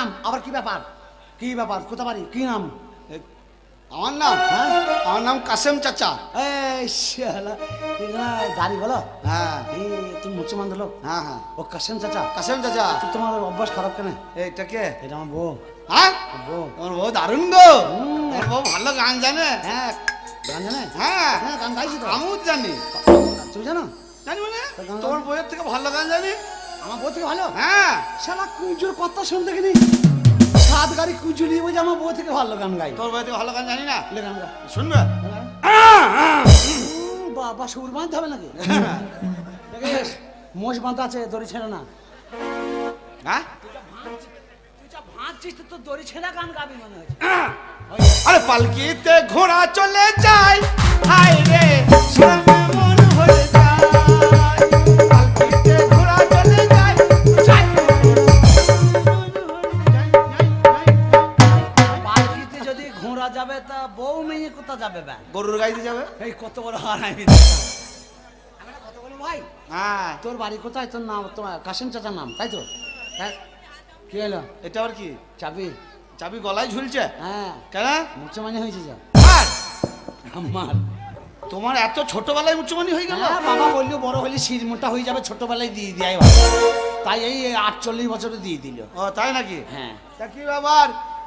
তারাইলাম আবার কি ব্যাপার? কি ব্যাপার? কোথা বাড়ি কি নাম? আমার নাম হ্যাঁ? আমার নাম কাসেম চাচা। এই শালা দাড়ি বলো। হ্যাঁ। এই তুমি মুসলমান লোক? হ্যাঁ হ্যাঁ। ও কাসেম চাচা? কাসেম চাচা। তোমার অভ্যাস খারাপ কেন? এইটা কে? এটা আমার বউ। হ্যাঁ? বউ। তোমার বউ দারুণ গো। বউ ভালো গান জানে। হ্যাঁ। গান জানে? হ্যাঁ। হ্যাঁ গান গাইছি তো। আমিও জানি। তুমি জানো? জানি মানে? তোমার বইয়ের থেকে ভালো গান জানি। আমার বউ থেকে ভালো? হ্যাঁ। শালা কুজুর কথা শুনতে গেলি? সাত গাড়ি কুজু নিয়ে বলছে আমার বউ থেকে ভালো গান গাই তোর বইয়ের থেকে ভালো গান জানি না? শুনবে? বাবা সুর বাঁধতে হবে নাকি? মোষ বাঁধা আছে দড়ি ছেড়ে না। হ্যাঁ মনে আরে পালকিতে ঘোড়া চলে যায়। হায় রে যাবে তা বউ মেয়ে কোথা যাবে ব্যাং গরুর গাইতে যাবে? এই কত বড় হার আমি আমরা কত বড় ভাই? হ্যাঁ। তোর বাড়ি কোথায়? তোর নাম তোমার কাশিম চাচার নাম তাই তো? তাই কি হলো? এটা আবার কি? চাবি। চাবি গলায় ঝুলছে? হ্যাঁ। কেন? মুসলমানি হয়েছে যা। আর আমার। তোমার এত ছোটবেলায় উচ্চমানি হয়ে গেল? হ্যাঁ বাবা বলল বড় হলে শির মোটা হয়ে যাবে ছোটবেলায় দিয়ে দেয় তাই এই আটচল্লিশ বছরে দিয়ে দিল। ও তাই নাকি? হ্যাঁ। তা কি ব্যাপার?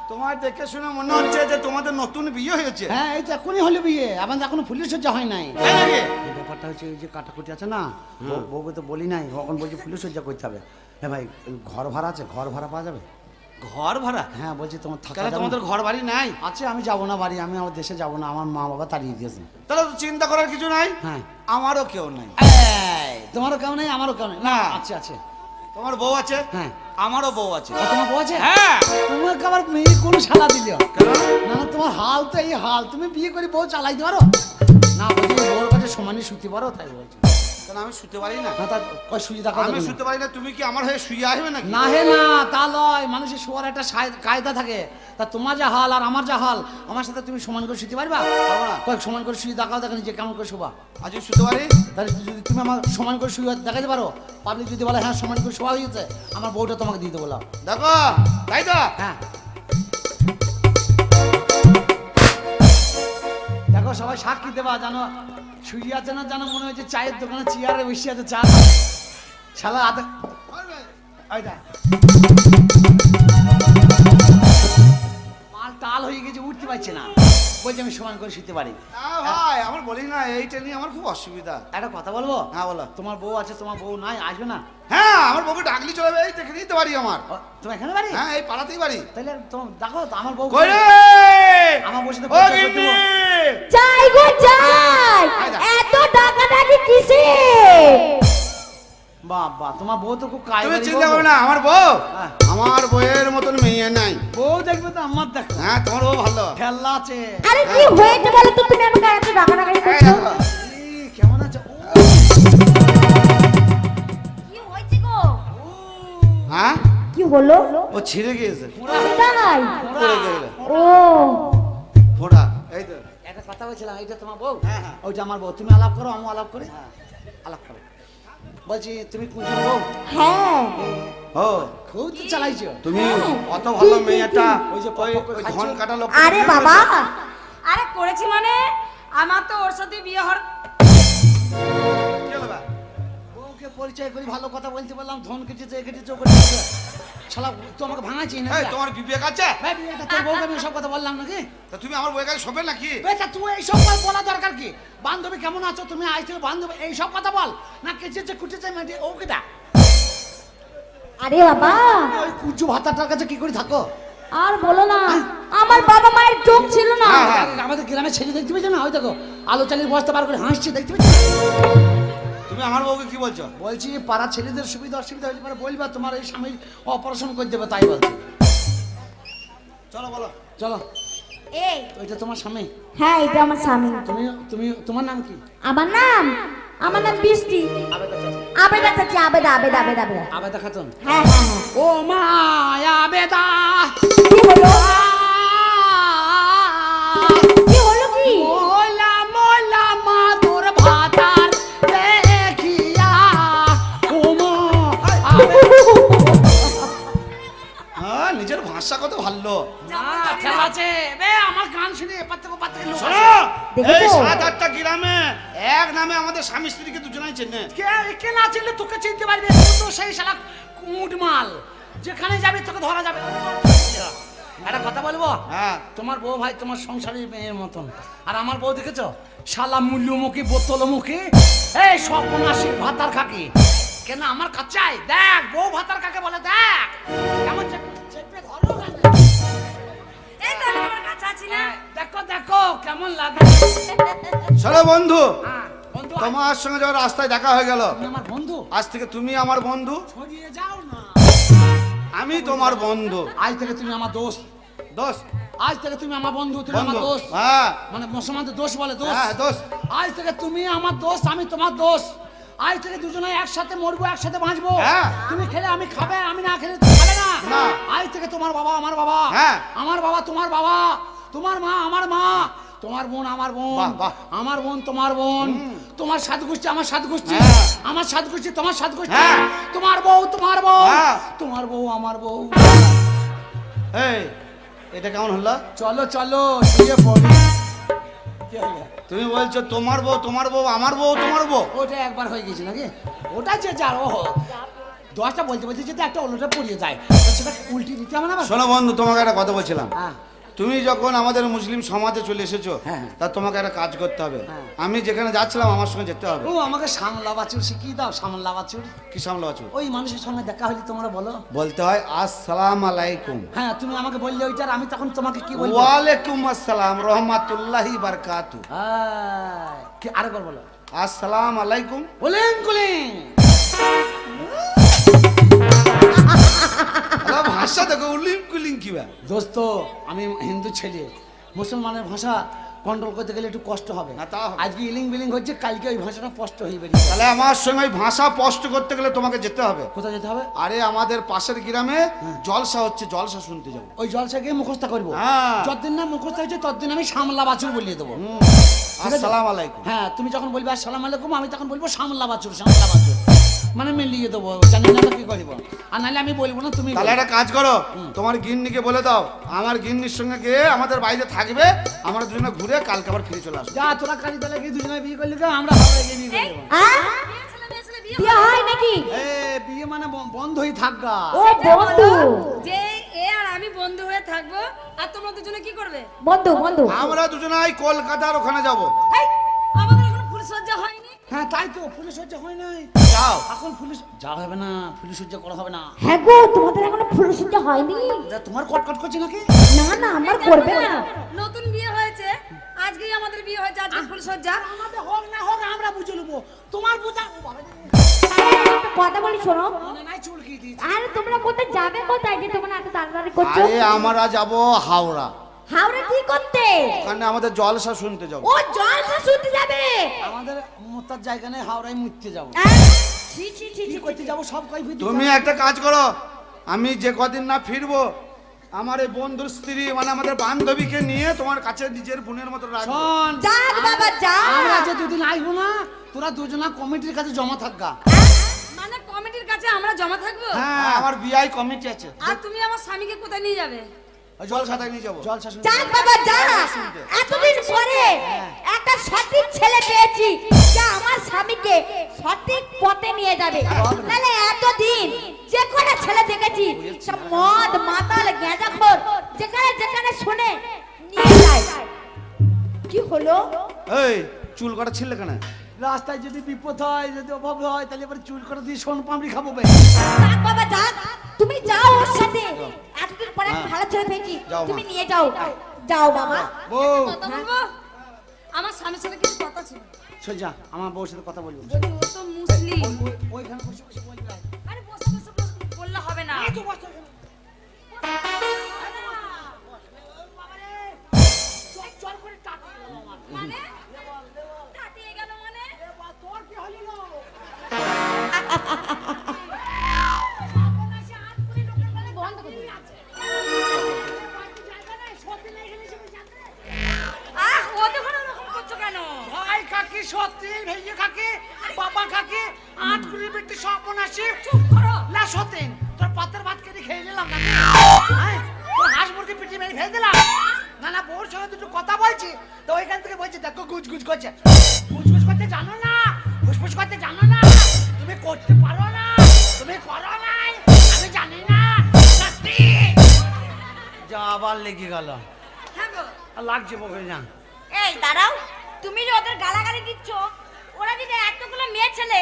তোমার দেখে শুনে মনে হচ্ছে যে তোমাদের নতুন বিয়ে হয়েছে। হ্যাঁ এই তো এখনই হলো বিয়ে। আমাদের এখনও ফুলের সজ্জা হয় নাই। এই ব্যাপারটা হচ্ছে এই যে কাটাকুটি আছে না বউকে তো বলি নাই এখন বলছি ফুলের সজ্জা করতে হবে। হ্যাঁ ভাই ঘর ভাড়া আছে ঘর ভাড়া পাওয়া যাবে? ঘর ভাড়া? হ্যাঁ বলছি তোমার থাকা তোমাদের ঘর বাড়ি নাই? আছে আমি যাব না বাড়ি আমি আমার দেশে যাব না আমার মা বাবা তাড়িয়ে দিয়েছে। তাহলে তো চিন্তা করার কিছু নাই? হ্যাঁ। আমারও কেউ নাই। তোমারও কেউ নেই আমারও কেউ নেই। না না। আছে আছে। তোমার বউ আছে? হ্যাঁ। আমারও বউ আছে। তোমার বউ আছে? হ্যাঁ। তোমাকে আবার মেয়ে কোনো সালা দিল? না তোমার হাল তো এই হাল। তুমি বিয়ে করে বউ চালাইতে পারো না বলছি বউর কাছে সমানে সুতি পারো তাই বলছি। কেন আমি শুতে পারি না? না তা কয় সুজি দেখা আমি শুতে পারি না তুমি কি আমার হয়ে শুয়ে আসবে নাকি? না হে না তা লয় মানুষের শোয়ার একটা সায়- কায়দা থাকে। তা তোমার যা হাল আর আমার যা হাল আমার সাথে তুমি সমান করে শুতে পারবা? পারব না। কয়েক সমান করে শুয়ে দেখাও দেখেন যে কেমন করে শোবা। আজ শুতে পারি? তাহলে যদি তুমি আমার সমান করে শুয়ে দেখাতে পারো পাবলিক যদি বলে হ্যাঁ সমান করে শোয়া হয়েছে আমার বউটা তোমাকে দিয়ে দেবো লাও। দেখো তাই তো? হ্যাঁ। দেখো সবাই সাক্ষী দেবা জানো? শুয়ে আছে না জানো মনে হচ্ছে চায়ের দোকানে চেয়ারে বসে আছে চা। শালা আদে ওই মাল টাল হয়ে গেছে উঠতে পারছে না। বলছে আমি সমান করে শুতে পারি। ভাই আমার বলি না এইটা নিয়ে আমার খুব অসুবিধা। একটা কথা বলব? হ্যাঁ বলো। তোমার বউ আছে তোমার বউ নাই আসবে না? হ্যাঁ আমার বউকে ডাকলি চলে যাবে এই দেখে নিতে পারি আমার। ও, তোমার এখানে বাড়ি? হ্যাঁ এই পাড়াতেই বাড়ি। তাহলে তোমার দেখো তো আমার বউ কই রে? আমার বউর ও গিন্নি! যাই গো যাই! আয় না। এত কিসে? বাবা তোমার বউ তো খুব তুমি চিন্তা করো না আমার বউ? হ্যাঁ। আমার বউয়ের মতন মেয়ে নাই। বউ দেখবে তো আমার দেখো। হ্যাঁ তোমার বউ ভালো। খেলা আছে। আরে কি হয়েছে বলো তুমি আমাকে এত ডাকাডাকি এই করছ? কেমন আছে? ও, কি হয়েছে গো? হ্যাঁ? কি হলো? ও ছিঁড়ে গিয়েছে। তাই গেলে ও। কথা বলছিলাম এইটা তোমার বউ? হ্যাঁ, হ্যাঁ। ওইটা আমার বউ। তুমি আলাপ করো আমি আলাপ করি। আলাপ করো। বলছি তুমি বউ? হ্যাঁ। ও খুব তো চালাইছো। তুমি অত ভালো মেয়েটা ওই যে। ধন কাটা লোক আরে বাবা। আরে করেছি মানে আমার তো ওর সাথে বিয়ে হওয়ার পরিচয় করি ভালো কথা বলতে বললাম ধন কেটেছে কেটেছে ও কেটেছে। শালা তো আমাকে ভাঙাচ্ছি না এই তোমার বিবেক আছে? ভাই তোর বউকে আমি সব কথা বললাম নাকি? তা তুমি আমার বউয়ের কাছে শোবে নাকি? বেটা তুই এইসব কথা বলা দরকার কি? বান্ধবী কেমন আছো? তুমি আজ থেকে বান্ধবী এইসব কথা বল। না কেচেছে কুটেছে মেটে ও কেটা? আরে বাবা! ওই কুচু ভাতাটার কাছে কি করে থাকো? আর বলো না আমার বাবা মায়ের চোখ ছিল না। হ্যাঁ, হ্যাঁ। আমাদের গ্রামে ছেলে দেখতে পেয়েছ না? ওই দেখো আলো চালিয়ে বসতে পার করে হাসছে দেখতে পেয়েছ তুমি আমার বউকে কি বলছো? বলছি পাড়া ছেলেদের সুবিধা অসুবিধা হলে পরে বলবা তোমার এই স্বামীর অপারেশন করে দেবে তাই বলছি। চলো বলো। চলো। এই। ওইটা তোমার স্বামী? হ্যাঁ এটা আমার স্বামী। তুমি তুমি তোমার নাম কি? আমার নাম? আমার নাম বৃষ্টি। আবেদা চাচি। আবেদা আবেদা আবেদা আবেদা আবেদা। খাতুন? হ্যাঁ হ্যাঁ হ্যাঁ। ও মা আবেদা। কি হলো? ভাষা কত ভালো। আমার গান শুনে এপার থেকে ওপার থেকে? এই সাত আটটা গ্রামে এক নামে আমাদের স্বামী স্ত্রীকে দুজনাই চেনে। কে কে না চিনলে তোকে চিনতে পারবে। তো সেই শালা কুমুট মাল যেখানে যাবে তোকে ধরা যাবে। একটা কথা বলব? হ্যাঁ। তোমার বউ ভাই তোমার সংসারের মেয়ের মতন। আর আমার বউ দেখেছ? শালা মূল্যমুখী বোতলমুখী। এই সপনাশি ভাতার খাকি। কেন আমার কাচাই দেখ বউ ভাতার কাকে বলে? দেখ। আছি না হ্যাঁ, দেখো দেখো কেমন লাগে। শোনো বন্ধু হ্যাঁ, বন্ধু তোমার সঙ্গে যখন রাস্তায় দেখা হয়ে গেল আমার বন্ধু? আজ থেকে তুমি আমার বন্ধু। ছড়িয়ে যাও না। আমি তোমার বন্ধু। আজ থেকে তুমি আমার দোস্ত। দোস্ত। আজ থেকে তুমি আমার বন্ধু তুমি আমার দোস্ত। হ্যাঁ। মানে মুসলমানদের দোষ বলে দোষ হ্যাঁ দোস্ত। আজ থেকে তুমি আমার দোষ আমি তোমার দোষ আজ থেকে দুজনে একসাথে মরবো একসাথে বাঁচবো। হ্যাঁ। তুমি খেলে আমি খাবে আমি না খেলে তুমি খাবে না। না। আজ থেকে তোমার বাবা আমার বাবা। হ্যাঁ। আমার বাবা তোমার বাবা। তোমার মা আমার মা। তোমার বোন আমার বোন। আমার বোন তোমার বোন। তোমার সাত গোষ্ঠী আমার সাত গোষ্ঠী হ্যাঁ। আমার সাত গোষ্ঠী তোমার সাত গোষ্ঠী হ্যাঁ। তোমার বউ তোমার বউ। হ্যাঁ। তোমার বউ আমার বউ। এই এটা কেমন হলো? চলো চলো শুয়ে পড়ি। তুমি বলছো তোমার বউ তোমার বউ আমার বউ তোমার বউ। ওটা একবার হয়ে গেছে নাকি? ওটা যে যার ও দশটা বলতে বলতে যদি একটা ওলোটা পড়িয়ে যায় সেটা উল্টি দিতে হবে না? শোনো বন্ধু তোমাকে একটা কথা বলছিলাম। হ্যাঁ। তুমি যখন আমাদের মুসলিম সমাজে চলে এসেছ হ্যাঁ। তা তোমাকে একটা কাজ করতে হবে। হ্যাঁ। আমি যেখানে যাচ্ছিলাম আমার সঙ্গে যেতে হবে। ও আমাকে সামলা বাছুর শিখিয়ে দাও সামলা বাছুর কি সামলা আছো ওই মানুষের সঙ্গে দেখা হলে তোমরা বলো। বলতে হয় আসসালাম আলাইকুম। হ্যাঁ তুমি আমাকে বললে ওইটার আমি তখন তোমাকে কি বলব? ওয়ালাইকুম আসসালাম রহমাতুল্লাহি বারকাতু। হ্যাঁ, কি আরেকবার বলো। আসসালাম আলাইকুম। বলেন কুলিং ভাষা দেখো উলিম কুলিং কি বা দোস্ত আমি হিন্দু ছেলে। মুসলমানের ভাষা কন্ট্রোল করতে গেলে একটু কষ্ট হবে। না, তা আজকে ইলিং বিলিং হচ্ছে কালকে ওই ভাষাটা স্পষ্ট হয়ে বেরিয়ে তাহলে আমার সঙ্গে ওই ভাষা স্পষ্ট করতে গেলে তোমাকে যেতে হবে। কোথায় যেতে হবে? আরে আমাদের পাশের গ্রামে জলসা হচ্ছে জলসা শুনতে যাব। ওই জলসা গিয়ে মুখস্থ করব। হ্যাঁ। যতদিন না মুখস্থ হয়েছে ততদিন আমি সামলা বাছুর বলিয়ে দেবো? আসসালাম আলাইকুম। হ্যাঁ তুমি যখন বলবে আসসালাম আলাইকুম আমি তখন বলব সামলা বাছুর সামলা বাছুর। মানে মিলিয়ে দেবো জানি না কি করব। আর নাহলে আমি বলব না তুমি তাহলে একটা কাজ করো তোমার গিন্নিকে বলে দাও আমার গিন্নির সঙ্গে গিয়ে আমাদের বাড়িতে থাকবে আমরা দুজনে ঘুরে কালকে আবার ফিরে চলে আসব। যা তোরা কাজে তাহলে গিয়ে দুজনে বিয়ে করলি তো আমরা হাওড়ায় গিয়ে বিয়ে করে দেবো আহ? মেয়ে ছেলে, মেয়ে ছেলে বিয়ে হয় নাকি? এ বিয়ে মানে বন্ধই থাকগা ও বন্ধু। যে এ আর আমি বন্ধু হয়ে থাকব আর তোমরা দুজনে কি করবে? বন্ধু বন্ধু। আমরা দুজনাই কলকাতার ওখানে যাব। এই, আমাদের এখনও ফুল সজ্জা হয়নি। হ্যাঁ তাই তো হয় নাই। যাও। এখন হবে না করা হবে না। হ্যাঁ গো তোমাদের এখনও হয়নি। এটা তোমার কটকট করছে নাকি? না না আমার করবে না। নতুন বিয়ে হয়েছে। আজকেই আমাদের বিয়ে হয়েছে আজকে আমাদের হোক না হোক আমরা বুঝে নেব। তোমার বুঝা কথা বলি শোনো। আরে তোমরা কোথায় যাবে কোথায় যে তোমরা এত তাড়াতাড়ি করছ? আরে আমরা যাব হাওড়া। হাওড়া কি করতে? ওখানে আমাদের জলসা শুনতে যাব। ও জলসা শুনতে মোতার জায়গা নেই হাওড়ায় মুততে যাব। আহ, ছি ছি ছি কি করতে যাব সব কই তুমি একটা কাজ করো আমি যে কদিন না ফিরবো আমার এই বন্ধুর স্ত্রী মানে আমাদের বান্ধবীকে নিয়ে তোমার কাছে নিজের বোনের মতো রাখব। যাক বাবা যা আমরা যে দুদিন আসব না তোরা দুজনা কমিটির কাছে জমা থাকগা। মানে কমিটির কাছে আমরা জমা থাকব? হ্যাঁ আমার বিআই কমিটি আছে। আর তুমি আমার স্বামীকে কোথায় নিয়ে যাবে? ওই জলসাটাই নিয়ে যাব। জল শাসন যাক বাবা যা। এতদিন পরে একটা সঠিক ছেলে পেয়েছি যা আমার স্বামীকে সঠিক পথে নিয়ে যাবে। তাহলে এতদিন যে কটা ছেলে দেখেছি সব মদ মাতাল গেঁজাখোর যেখানে যেখানে শুনে নিয়ে যায়। কি হলো? এই চুল কটা ছিলে কেন? রাস্তায় যদি বিপদ হয় যদি অভাব হয় তাহলে এবার চুল করে দিয়ে সোন পামড়ি খাব বে। যাক বাবা যাক তুমি যাও ওর সাথে। এতদিন পরে একটা ভালো ছেলে পেয়েছি। যাও মা। তুমি নিয়ে যাও। যাও বাবা। বউ। কথা বলব? আমার স্বামীর সাথে কিছু কথা ছিল। যা আমার বউর সাথে কথা বলব। বলি ও তো মুসলিম। ওই- ওইখানে বসে বসে বলবি। আরে বসে বসে বসে বললে হবে না। বস তো এখানে। মানে ভেইয়ে কাকে বাবা কাকে আট গুলি বেটি সর্বনাশী না সতেন তোর পাতের ভাত কেটে খেয়ে নিলাম তোর হাঁস মুরগি পিটি মেরে ফেলে দিলাম। না না বউর সঙ্গে দুটো কথা বলছি। তো ওইখান থেকে বলছি দেখো গুজ গুজ করছে। গুজ গুজ করতে জানো না? ফুসফুস করতে জানো না? তুমি করতে পারো না? তুমি করো না আমি জানি না। যা লেগে গেল। হ্যাঁ লাগছে বকে না। এই দাঁড়াও। তুমি যে ওদের গালাগালি দিচ্ছ ওরা যদি এতগুলো মেয়ে ছেলে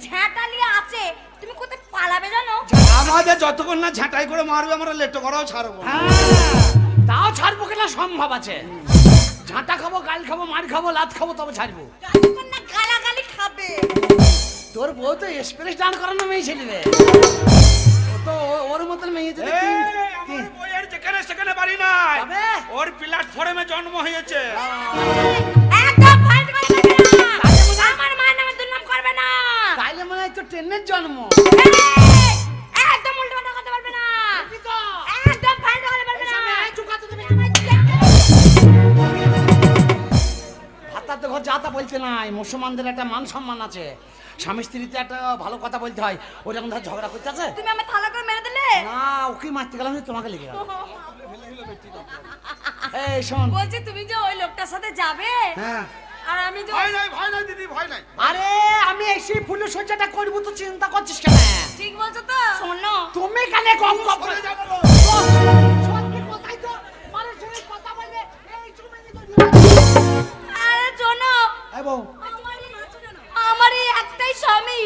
ঝ্যাঁটালিয়ে আছে তুমি কোথায় পালাবে জানো? আমাদের যতক্ষণ না ঝাঁটাই করে মারবে আমরা লেটো করাও ছাড়বো। হ্যাঁ, তাও ছাড়বো কিনা? সম্ভব আছে। ঝাঁটা খাব গাল খাব মার খাব লাত খাব তবে ছাড়বো। যতক্ষণ না গালাগালি খাবে। তোর বউ তো এক্সপ্রেস ডান করানো মেয়ে ছেলে রে ও তো ওর মতন মেয়ে তিন- আমার বইয়ের যেখানে সেখানে বাড়ি নাই? ওর প্ল্যাটফর্মে জন্ম হয়েছে। মুসলমানদের একটা মান সম্মান আছে। স্বামী স্ত্রীতে একটা ভালো কথা বলতে হয় ওই রকম ধর ঝগড়া করতে আছে? তুমি আমার থালা করে মেরে দিলে? না ওকে মারতে গেলাম যে তোমাকে লেগে গেল। এই শোন। বলছি তুমি যে ওই লোকটার সাথে যাবে হ্যাঁ। আর আমি যে ভয় নাই ভয় নাই দিদি ভয় নাই। আরে আমি এই সেই ফুলের সজ্জাটা করব তো চিন্তা করছিস কেন? ঠিক বলছো তো। শোনো। তুমি কেন কম কম করে যাব। সত্যি কথাই তো? মানুষ কথা বলবে এই চুমে আরে শোনো। এই বউ। আমার এই একটাই স্বামী।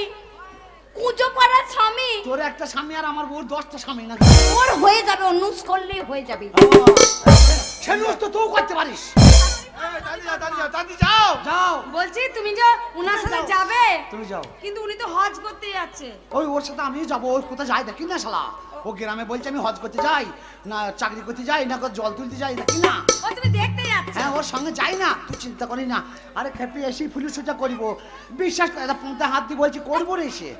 কুজো পাড়ার স্বামী। তোর একটা স্বামী আর আমার বউর দশটা স্বামী না ওর হয়ে যাবে অনুজ করলেই হয়ে যাবে। সেনুস তো তুই করতে পারিস। এই, দাদি যাও দাদি যাও দাদি যাও। যাও। বলছি তুমি যে উনার সাথে যাবে? তুমি যাও। কিন্তু উনি তো হজ করতে যাচ্ছে। ওই ওর সাথে আমিও যাব ওই কোথায় যাই দেখি না শালা। ও গ্রামে বলছে আমি হজ করতে যাই না চাকরি করতে যাই না জল তুলতে যাই দেখি না। ও তুমি দেখতে হ্যাঁ ওর সঙ্গে যাই না তুই চিন্তা করি না। আরে খেপে এসে ফুলি সোজা করিব। বিশ্বাস করে পুঁতে হাত দিয়ে বলছি করব রে এসে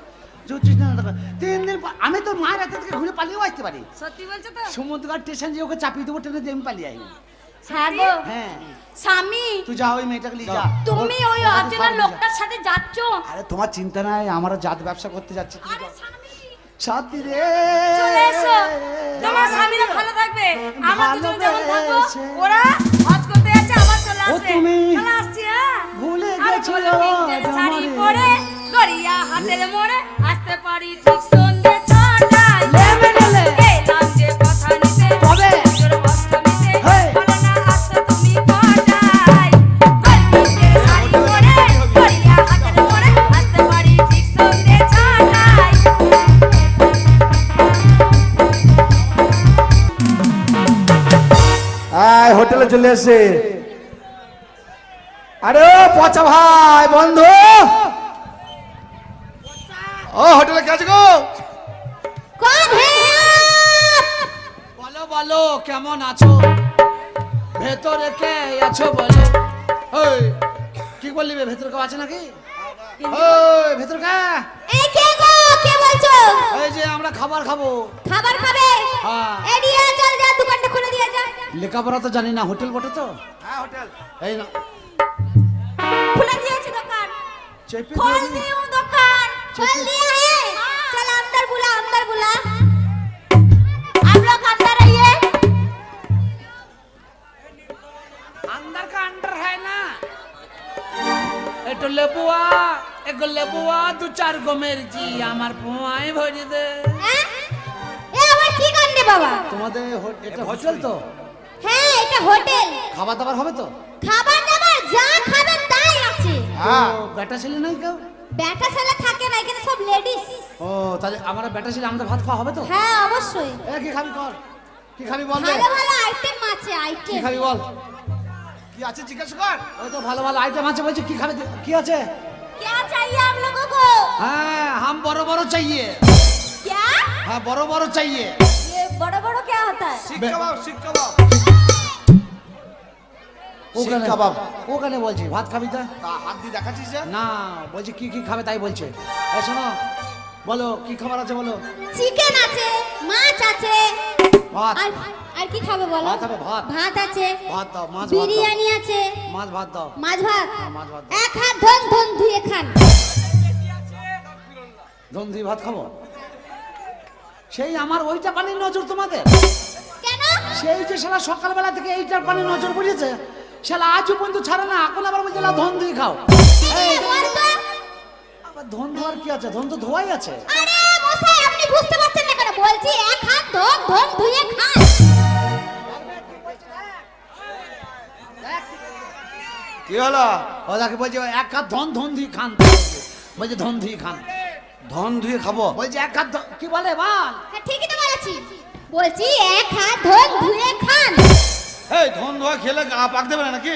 তিন দিন আমি তো মায়ের হাতে থেকে ঘুরে পালিয়েও আসতে পারি। সত্যি বলছো তো? সমুদ্রঘাট স্টেশন যে ওকে চাপিয়ে দেবো ট্রেনে আমি পালিয়ে হ্যাঁ হ্যাঁ। স্বামী তুই যা ওই মেয়েটাকে নিয়ে যা। তুমি ওই। লোকটার সাথে যাচ্ছ? আরে তোমার চিন্তা নাই আমরা জাত ব্যবসা করতে যাচ্ছি তুমি যাও। সাথী রে। চলে এসো। তোমার স্বামীরা ভালো থাকবে। আমরা দুজন যেমন থাকব ওরা ও তুমি- হ্যাঁ। ভুলে গেছো শাড়ি পরে গড়িয়া হাতের মোড়ে আসতে পারি ঠিক সন্ধ্যে তুমি হোটেলে চলে ও পচা ভাই বন্ধু। ও হোটেলে কে আছে গো? বলো বলো কেমন আছো? ভেতরে কে আছো বলো? ওই কি বললি বে ভেতরে কেউ আছে নাকি? ওই ভেতরে কে? এই কে গো কে বলছো? এই যে আমরা খাবার খাব। খাবার খাবে? হ্যাঁ। এডিয়া চল যা দোকানটা খুলে দিয়ে যা। লেখাপড়া তো জানি না হোটেল বটে তো? হ্যাঁ হোটেল। এই না खुला दिया है दुकान চেপে खोल দিয়ে दी हूँ दुकान खोल चुप। दिया है चल अंदर बुला अंदर बुला आप लोग अंदर आइए अंदर का अंडर है ना একটু লেবুয়া একটু লেবুয়া দু চার গো মেরজি আমার পোয়াই ভরি দে হ্যাঁ এ আবার কি কান্দে বাবা তোমাদের হো- এটা হোটেল তো হ্যাঁ এটা হোটেল খাবার দাবার হবে তো বেটা ছেলে নাই কেউ ব্যাটা ছেলে থাকে না এখানে সব লেডিস ও তাহলে আমরা বেটা ছেলে আমাদের ভাত খাওয়া হবে তো হ্যাঁ অবশ্যই এ কি খাবি কর কি খাবি বল রে ভালো ভালো আইটেম আছে কি আইটেম খাবি বল কি আছে জিজ্ঞেস কর ওই তো ভালো ভালো আইটেম আছে বলছি কি খাবি কি আছে क्या चाहिए आप लोगों को হ্যাঁ হাম বড় বড় চাইয়ে क्या হ্যাঁ বড় বড় চাইয়ে ये बड़ा बड़ा क्या होता है শিক কাবাব শিক কাবাব ওখানে কাবাব। ওখানে বলছি ভাত খাবি তা? তা হাত দিয়ে দেখাচ্ছিস না বলছি কি কি খাবে? তাই বলছে। এ শোনো বলো কি খাবার আছে বলো? চিকেন আছে মাছ আছে। ভাত। আর আর কি খাবে বলো? ভাত হবে, ভাত। ভাত আছে। ভাত দাও মাছ ভাত বিরিয়ানি আছে। মাছ ভাত দাও। মাছ ভাত। হ্যাঁ, মাছ ভাত এক হাত ধন ধন ধুয়ে খান। ধন্দি ভাত খাব? সেই আমার ওইটা পানির নজর তোমাদের? কেন? সেই যে সারা সকালবেলা থেকে এইটার পানির নজর বুঝেছে শালা আজও পর্যন্ত ছাড়ে না এখন আবার বলছে না ধন দিয়ে খাও। আবার ধন ধোয়ার কি আছে? ধন তো ধোয়াই আছে। আরে মশাই আপনি বুঝতে পারছেন না কেন? বলছি এক হাত ধোম ধোম ধুয়ে খান। কি হলো? ও তাকে বলছে এক হাত ধন ধন দিয়ে খান। বলছে ধন দিয়ে খান। ধন ধুয়ে খাব? বলছে এক হাত ধ- কি বলে বল। হ্যাঁ ঠিকই তো বলেছি। বলছি এক হাত ধোম ধুয়ে খান। এই ধন ধোয়া খেলে গা পাক দেবে না নাকি?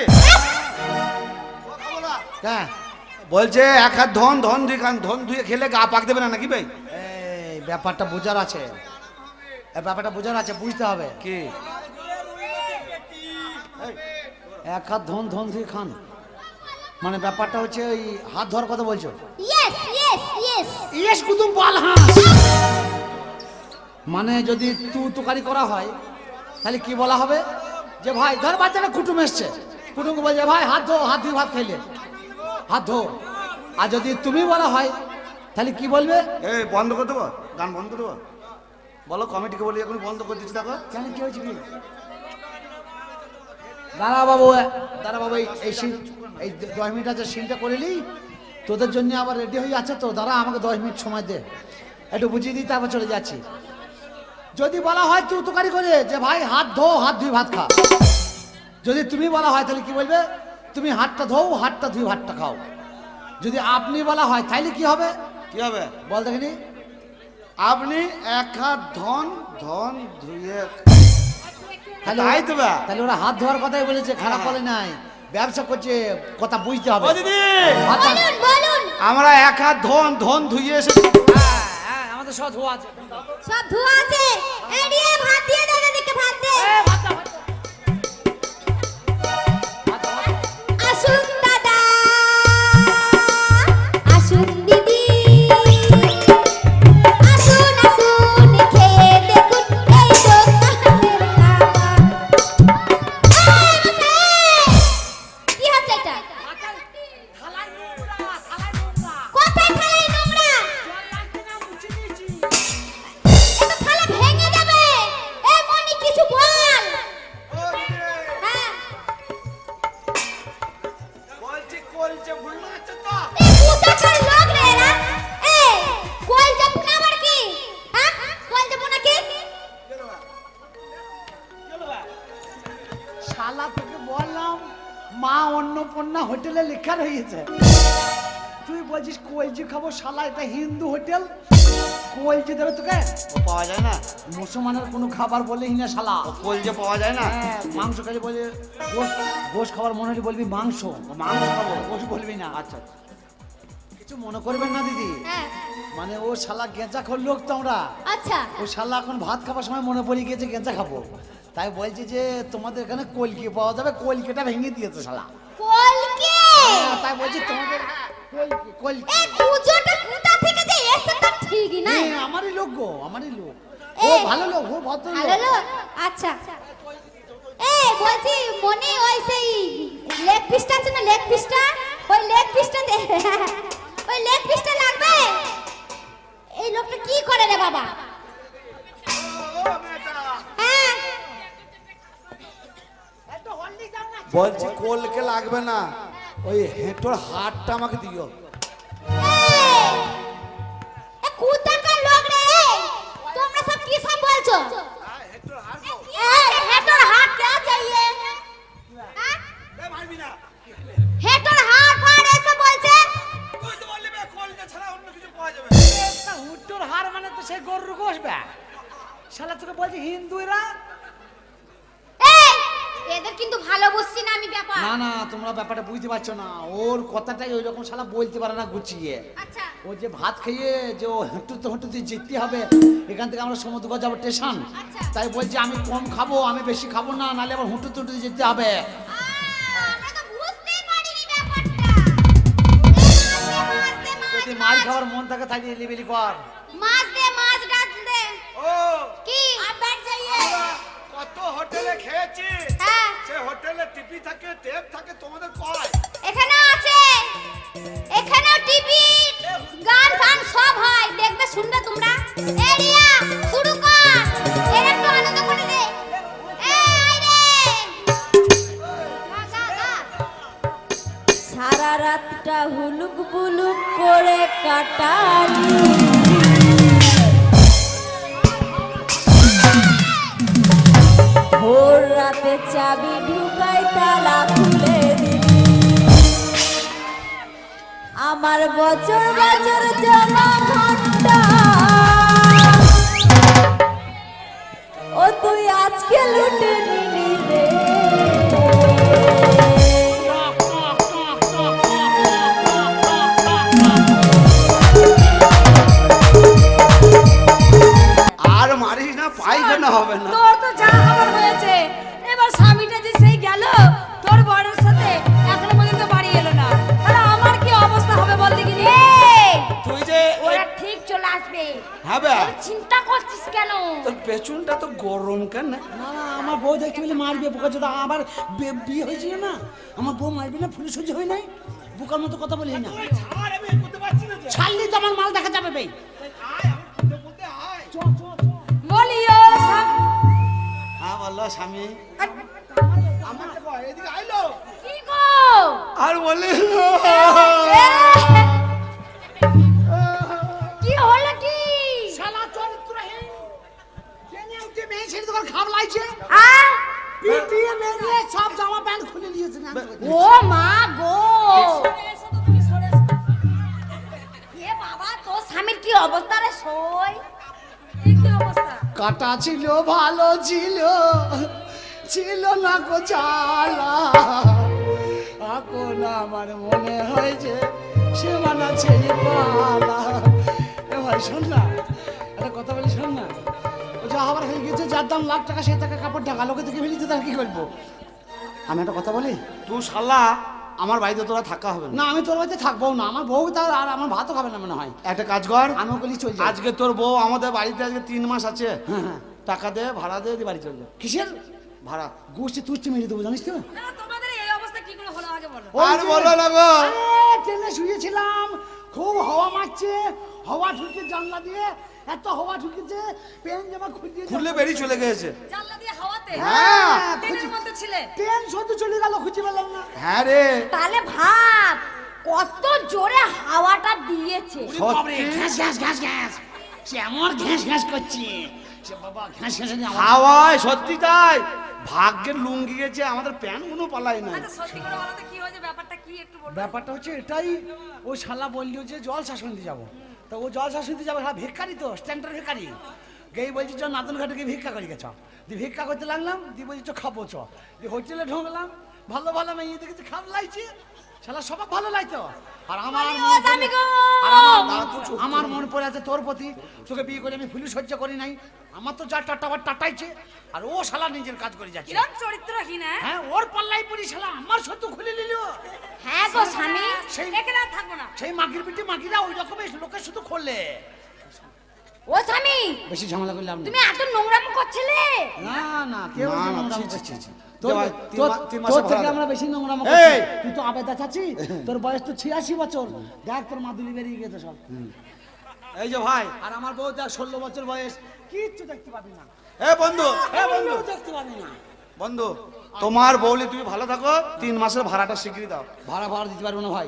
হ্যাঁ বলছে এক হাত ধন ধন ধুয়ে খান ধন ধুয়ে খেলে গা পাক দেবে না নাকি ভাই? এই ব্যাপারটা বোঝার আছে। এই ব্যাপারটা বোঝার আছে বুঝতে হবে। কি? এক হাত ধন ধন দিয়ে খান মানে ব্যাপারটা হচ্ছে ওই হাত ধোয়ার কথা বলছো? ইয়েস ইয়েস ইয়েস ইয়েস কুতুম বল হাঁস মানে যদি তু তুকারি করা হয় তাহলে কি বলা হবে? যে ভাই ধর বাচ্চাটা কুটুম এসছে। কুটুমকে বলছে ভাই হাত ধো হাত দিয়ে ভাত খাইলে। হাত ধো। আর যদি তুমি বলা হয় তাহলে কি বলবে? বন্ধ করে দেবো? গান বন্ধ করে দেবো? বলো কমিটিকে বলি এখন বন্ধ করে দিচ্ছি দেখো। কেন কি হয়েছে কি? দাঁড়া বাবু দাঁড়া বাবু এই- এই সিন এই দশ মিনিট আছে সিনটা করে নিই তোদের জন্য আবার রেডি হয়ে আছে তো দাঁড়া আমাকে দশ মিনিট সময় দে। একটু বুঝিয়ে দিই তারপর চলে যাচ্ছি। যদি বলা হয় তুই তুকারি করে যে ভাই হাত ধো হাত ধুই ভাত খা। যদি তুমি বলা হয় তাহলে কি বলবে? তুমি হাতটা ধোও হাতটা ধুই ভাতটা খাও। যদি আপনি বলা হয় তাহলে কি হবে? কি হবে? বল দেখিনি। আপনি এক হাত ধন ধন ধুয়ে তাহলে তাই তো বা। তাহলে ওরা হাত ধোয়ার কথাই বলেছে খারাপ হ্যাঁ। বলে নাই। ব্যবসা করছে কথা বুঝতে হবে। দিদি। বলুন বলুন। আমরা এক হাত ধন ধন ধুয়ে এসে আমাদের সব ধোয়া আছে। সব আছে। এড়িয়ে ভাত দিয়ে লেখা রয়েছে। তুই বলছিস কলজি খাব শালা এটা হিন্দু হোটেল? কলজি দেবে তোকে? পাওয়া যায় না? মুসলমানের কোনো খাবার বলেই না শালা। কলজে পাওয়া যায় না? হ্যাঁ, মাংস খালি বলে গোশ গোশ খাবার মনে হলে বলবি মাংস। মাংস খাব? গোশ বলবি না। আচ্ছা কিছু মনে করবেন না দিদি? হ্যাঁ। মানে ও শালা গেঁজা খোর লোক তো আমরা। আচ্ছা। ও শালা এখন ভাত খাবার সময় মনে পড়ে গিয়েছে গেঁজা খাব। তাই বলছি যে তোমাদের এখানে কলকি পাওয়া যাবে কলকিটা ভেঙে দিয়েছে শালা। কলকে? তাই বলছি তোমাদের কলকি। কলকি এই কুজোটা কোথা থেকে যে এসে তো ঠিকই নাই। আমারই লোক গো আমারই লোক। ও ভালো লোক ও ভদ্র ভালো লোক? লোক আচ্ছা। এই বলছি মনে ওই সেই লেগ পিসটা আছে না লেগ পিসটা? ওই লেগ পিসটা ওই লেগ পিসটা লাগবে? এই লোকটা কি করে রে বাবা? হ্যাঁ। বলছি কলকে লাগবে না। ওই হেঁটোর হাতটা আমাকে দিও। এই, এ কোথাকার লোক রে তোমরা সব কি সব বলছো? এই, হেঁটোর হাত কে চাইয়ে হ্যাঁ? হেঁটোর হাত ফাড় এসে বলছে একটা হুট্টোর হার মানে তো সেই গরুর গোশ বে। শালা তোকে বলছি হিন্দুরা ভালো বুঝছি না আমি ব্যাপার। না না তোমরা ব্যাপারটা বুঝতে পারছ না। ওর কথাটাই ওই রকম শালা বলতে পারে না গুছিয়ে। আচ্ছা। ও যে ভাত খেয়ে যে ও হেঁটুতে দিয়ে জিততে হবে এখান থেকে আমরা সমুদ্র যাব স্টেশন। আচ্ছা। তাই বলছে আমি কম খাব আমি বেশি খাব না নালে আবার হুঁটুতে দিয়ে যেতে হবে। যদি মাছ খাওয়ার মন থাকে তাই এলিবেলি কর। মাছ দে মাছ ডাক দে। ও কি? আবার যাইয়ে কত হোটেলে খেয়েছি। টিপি থাকে টেপ থাকে তোমাদের কয়? এখানে আছে। এখানেও টিভি গান ফান সব হয়। দেখবে শুনবে তোমরা। এরিয়া শুরু কর। এর একটু আনন্দ করে দে। এই আয় রে গা, গা, গা। হুলুক বুলুক করে কাটালি। ভোর রাতে চাবি বছর বছর আজকে আর মারিস না পায়খানা হবে না। বিয়ে হয়েছিল না আমার বউ মারবে না, ফুলে সহ্য হয় নাই? বোকার মতো কথা বলি না। প্যান্ট খুলে নিয়েছে ও মা গো। এ বাবা তোর স্বামীর কি অবস্থা রে? সই। এই কি অবস্থা কাটা ছিল ভালো ছিল ছিল না গো জ্বালা। এখন আমার মনে হয় যে সে মানা ছেড়ে পালা। এ ভাই শোন না একটা কথা বলি শোন না। ও যা হবার হয়ে গেছে যার দাম লাখ টাকা সেই টাকা কাপড় ঢাকা লোকে দেখে ফেলিতে তার কি করব? আমি একটা কথা বলি? তুই শালা আমার বাড়িতে তোরা থাকা হবে না। আমি তোর বাড়িতে থাকব না। আমার বউ তার আর আমার ভাতও খাবে না মনে হয়। একটা কাজ কর। আমিও গেলি চল যাই। আজকে তোর বউ আমাদের বাড়িতে আজকে তিন মাস আছে। হ্যাঁ হ্যাঁ। টাকা দে ভাড়া দে দিয়ে বাড়ি চল যা। কিসের? ভাড়া। গোষ্ঠী তুচ্ছি মেরে দেবো জানিস তো? না, তোমাদের এই অবস্থা কি করে হলো আগে বলো। ওই আর বলো না গো। ট্রেনে শুয়েছিলাম খুব হাওয়া মারছে। হাওয়া ঢুকে জানলা দিয়ে এত হাওয়া ঢুকেছে পেন জামা খুলে বেরিয়ে চলে গেছে। জানলা দিয়ে হাওয়াতে? হ্যাঁ ট্রেনের মধ্যে ছিলে। চলে গেল খুঁজে পেলাম না। হ্যাঁ রে। তাহলে ভাব কত জোরে হাওয়াটা দিয়েছে। ঘ্যাস ঘ্যাস ঘ্যাস ঘ্যাস সে আমার ঘ্যাস ঘ্যাস করছে। হাওয়ায় সত্যি তাই। ভাগ্যের লুঙ্গি গেছে আমাদের প্যান্ট কোনো পালাই নাই। আচ্ছা সত্যি করে বলো তো কি হয়েছে? ব্যাপারটা কি ব্যাপারটা হচ্ছে এটাই। ওই শালা বলল যে জল শাসন দিয়ে যাব। তো ও জল শুনতে যাবে হ্যাঁ ভিক্ষারি তো স্ট্যান্ডার ভিক্ষারি গেই বলছি চ নাতন ঘাটে গিয়ে ভিক্ষা করে গেছ দি ভিক্ষা করতে লাগলাম দি বলছি, চ, খাব, চ। দিয়ে হোটেলে ঢুকলাম, ভালো ভালো মেয়ে দেখেছি খাব লাগছে শালা সবাই ভালো লাগতো আর আমার মন আমার মন- পড়ে আছে তোর প্রতি। তোকে বিয়ে করে আমি ফুলি সহ্য করি নাই। আমার তো যা টাটা আবার টাটাইছে। আর ও শালা নিজের কাজ করে যাচ্ছে। কিরম চরিত্রহীন হ্যাঁ? হ্যাঁ ওর পাল্লাই পড়ি শালা আমার সত্য খুলে নিল। হ্যাঁ গো স্বামী সেই আর থাকব না। সেই মাগির পিঠে মাগিরা ওই রকমের লোকের শুধু করলে ও স্বামী বেশি ঝামেলা করলাম তুমি এত নোংরামো করছিলে? না না কেউ না, না, নোংরামো করছে। তোর- থেকে আমরা বেশি তুই তো আবেদা চাচ্ছি বয়স তো ছিয়াশি বছর। দেখ তোর মাদুলি বেরিয়ে গেছে সব। এই যে ভাই আর আমার বউ দেখ ষোলো বছর বয়স কিচ্ছু দেখতে পাবি না। এ বন্ধু এ বন্ধু। দেখতে পাবি না। বন্ধু তোমার বৌলি তুমি ভালো থাকো তিন মাসের ভাড়াটা শিখিয়ে দাও। ভাড়া ভাড়া দিতে পারব না ভাই।